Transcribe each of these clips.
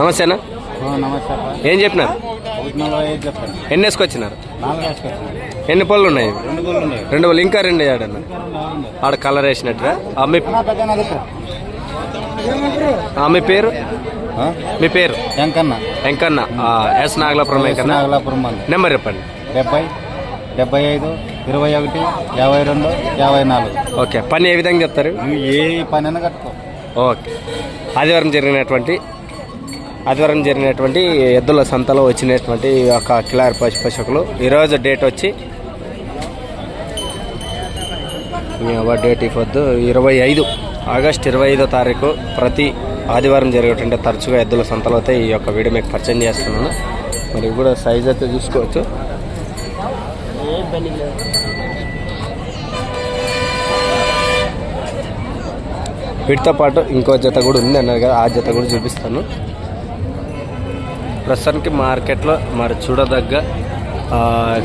నమస్తేనా నమస్తే ఏం చెప్పినారు? ఎన్ని వేసుకొచ్చినారు? ఎన్ని పళ్ళు ఉన్నాయి? రెండు పళ్ళు ఇంకా రెండు ఆడన్న ఆడ కలర్ వేసినట్టుగా? ఆ, మీ పేరు? మీ పేరు? వెంకన్న వెంకన్న ఎస్ నాగలాపురం వెంకన్న నాగలాపురం నెంబర్ చెప్పండి. డెబ్బై డెబ్బై ఐదు ఇరవై ఒకటి యాభై రెండు యాభై నాలుగు. ఓకే పని ఏ విధంగా చెప్తారు? ఏ పనైనా కట్టుకో. ఓకే. ఆదివారం జరిగినటువంటి ఆదివారం జరిగినటువంటి ఎద్దుల సంతలో వచ్చినటువంటి ఒక కిలారి పశు పోషకులు. ఈరోజు డేట్ వచ్చి మీ డేట్ ఇవ్వద్దు ఇరవై ఐదు. ఆగస్ట్ ఇరవై ఐదో తారీఖు ప్రతి ఆదివారం జరిగేటువంటి తరచుగా ఎద్దుల సంతలో అయితే ఈ యొక్క వీడియో మీకు పరిచయం చేస్తున్నాను. మరి కూడా సైజ్ అయితే చూసుకోవచ్చు. వీటితో పాటు ఇంకో జత కూడా ఉంది అన్నారు కదా ఆ జత కూడా చూపిస్తాను. ప్రస్తుతానికి మార్కెట్లో మరి చూడదగ్గ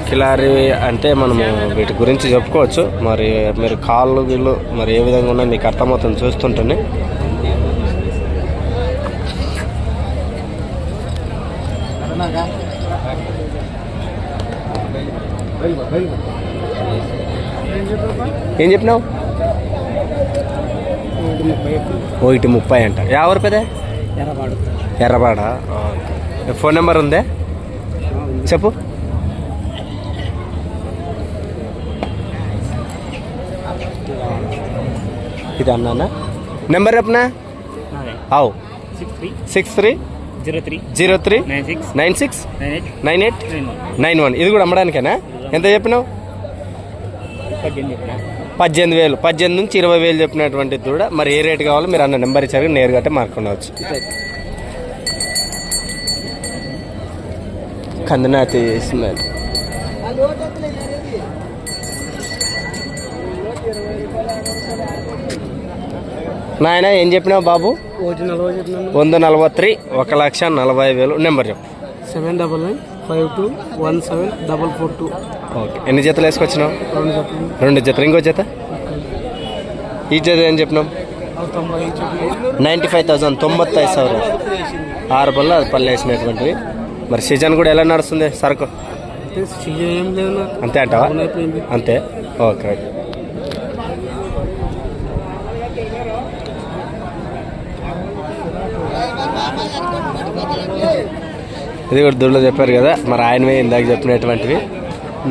కిలారి అంటే మనము వీటి గురించి చెప్పుకోవచ్చు. మరి మీరు కాళ్ళు వీళ్ళు మరి ఏ విధంగా ఉన్నా మీకు అర్థమవుతుంది చూస్తుంటేనే. ఏం చెప్పినావు? ఒకటి ముప్పై అంట. ఎవరు పెదే? ఎర్రబాడు. ఎర్రబాడ? ఫోన్ నెంబర్ ఉందే? చెప్పు. ఇది అన్నానా? నెంబర్ చెప్పనా? అవు six three. Six three. Zero three. Zero three. Nine six. Nine six. Nine eight. Nine one. ఇది కూడా అమ్మడానికేనా? ఎంత చెప్పినావు? పద్దెనిమిది వేలు. పద్దెనిమిది నుంచి ఇరవై వేలు చెప్పినటువంటి కూడా మరి ఏ రేట్ కావాలో మీరు అన్న నెంబర్ ఇచ్చారు. నేరుగా అంటే మార్కొనవచ్చు కందనాతి నాయన ఏం చెప్పినావు బాబు? నలభై వంద నలభై ఒక లక్ష నలభై వేలు. నెంబర్ చెప్పు. Seven double nine. Five two one seven double four two. Okay. ఎన్ని జతలు వేసుకొచ్చినావు? రెండు చెప్పిన రెండు జతలు. ఇంకో జత? ఈ జత ఏం చెప్పినాం తొంభై ఐదు నైంటీ ఫైవ్ థౌసండ్ తొంభై సవరం ఆరు పళ్ళు అది పళ్ళు వేసినటువంటివి. మరి సీజన్ కూడా ఎలా నడుస్తుంది సరుకు? ఏం లేదు అంతే అంటావా? అంతే. Okay okay. ఇది కూడా దుడ్లో చెప్పారు కదా మరి ఆయనవే ఇందాక చెప్పినటువంటివి.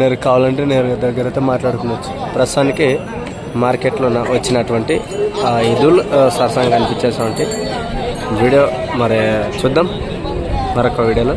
మీరు కావాలంటే నేను దగ్గర అయితే మాట్లాడుకోవచ్చు. ప్రస్తుతానికి మార్కెట్లో వచ్చినటువంటి ఆ ఇదులు సరసంగా కనిపించేటువంటి వీడియో మరి చూద్దాం. మరొక వీడియోలో